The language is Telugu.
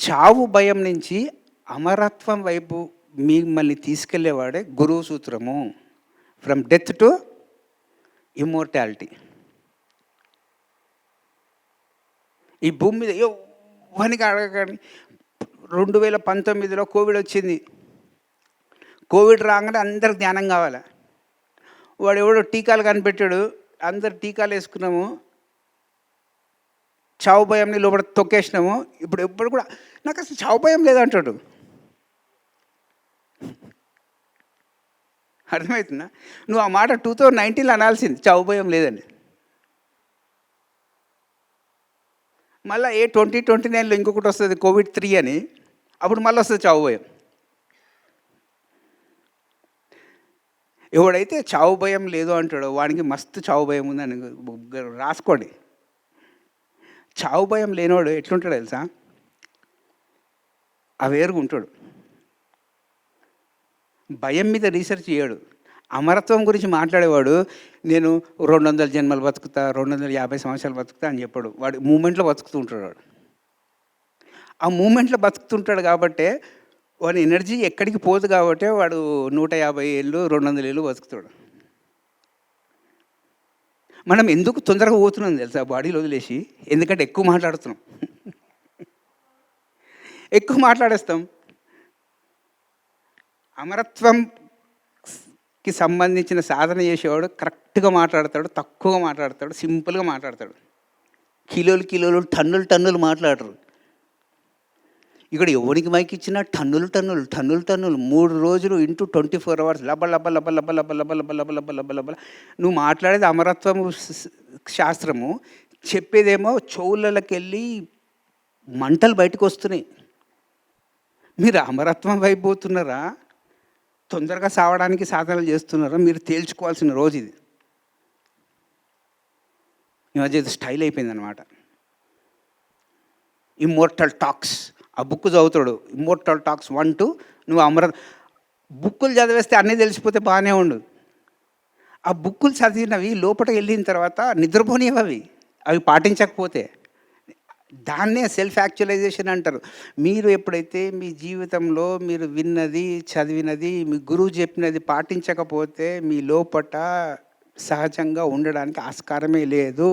చావు భయం నుంచి అమరత్వం వైపు మిమ్మల్ని తీసుకెళ్ళేవాడే గురువు సూత్రము. ఫ్రమ్ డెత్ టు ఇమ్మోర్టాలిటీ ఈ భూమి మీద ఎవరికి అడగకండి. రెండు వేల పంతొమ్మిదిలో కోవిడ్ వచ్చింది. కోవిడ్ రాగానే అందరికి ధ్యానం కావాలి? వాడు ఎవడో టీకాలు కనిపెట్టాడు. అందరు టీకాలు వేసుకున్నాము. చావు భయంని లోపల తొక్కేసినాము. ఇప్పుడు ఎప్పుడు కూడా నాకు అసలు చావు భయం లేదంటాడు. అర్థమవుతుందా? నువ్వు ఆ మాట టూ థౌజండ్ నైన్టీన్లో అనాల్సింది చావు భయం లేదని. మళ్ళీ ఏ ట్వంటీ ట్వంటీ నైన్లో ఇంకొకటి వస్తుంది కోవిడ్ త్రీ అని అప్పుడు మళ్ళీ వస్తుంది చావు భయం. ఎవడైతే చావు భయం లేదు అంటాడో వాడికి మస్తు చావు భయం ఉందని రాసుకోండి. చావు భయం లేనివాడు ఎట్లుంటాడు తెలుసా? ఆ వేరుగా ఉంటాడు. భయం మీద రీసెర్చ్ చేయడు. అమరత్వం గురించి మాట్లాడేవాడు నేను రెండు వందల జన్మలు బతుకుతా రెండు వందల యాభై సంవత్సరాలు బతుకుతా అని చెప్పాడు. వాడు మూమెంట్లో బతుకుతూ ఉంటాడు వాడు. ఆ మూమెంట్లో బతుకుతుంటాడు కాబట్టే వాడి ఎనర్జీ ఎక్కడికి పోదు కాబట్టి వాడు నూట యాభై ఏళ్ళు రెండు వందల ఏళ్ళు బతుకుతాడు. మనం ఎందుకు తొందరగా పోతున్నాం తెలుసా? బాడీలో వదిలేసి ఎందుకంటే ఎక్కువ మాట్లాడుతున్నాం. ఎక్కువ మాట్లాడేస్తాం. అమరత్వంకి సంబంధించిన సాధన చేసేవాడు కరెక్ట్గా మాట్లాడతాడు తక్కువగా మాట్లాడతాడు సింపుల్గా మాట్లాడతాడు. కిలోలు కిలోలు టన్నులు టన్నులు మాట్లాడరు. ఇక్కడ ఎవరికి మైక్ ఇచ్చినా టన్నులు టన్నులు టన్నులు టన్నులు మూడు రోజులు ఇంటూ ట్వంటీ ఫోర్ అవర్స్ లబ లబ లబ లబ లబ లబ లబ లబ లబ లబ లబ నువ్వు మాట్లాడేది అమరత్వము శాస్త్రము చెప్పేదేమో చెవులకెళ్ళి మంటలు బయటకు వస్తున్నాయి మీరు అమరత్వం వైపు పోతున్నారా తొందరగా సావడానికి సాధనలు చేస్తున్నారా మీరు తేల్చుకోవాల్సిన రోజు ఇది ఈ మధ్య ఇది స్టైల్ అయిపోయింది అనమాట ఇమ్మోర్టల్ టాక్స్ ఆ బుక్ చదువుతాడు. ఇమ్మోర్టల్ టాక్స్ వన్ టూ నువ్వు అమర బుక్కులు చదివేస్తే అన్నీ తెలిసిపోతే బాగానే ఉండు ఆ బుక్కులు చదివినవి లోపల వెళ్ళిన తర్వాత నిద్రపోనివి అవి అవి పాటించకపోతే. దాన్నే సెల్ఫ్ యాక్చువలైజేషన్ అంటారు. మీరు ఎప్పుడైతే మీ జీవితంలో మీరు విన్నది చదివినది మీ గురువు చెప్పినది పాటించకపోతే మీ లోపట సహజంగా ఉండడానికి ఆస్కారమే లేదు.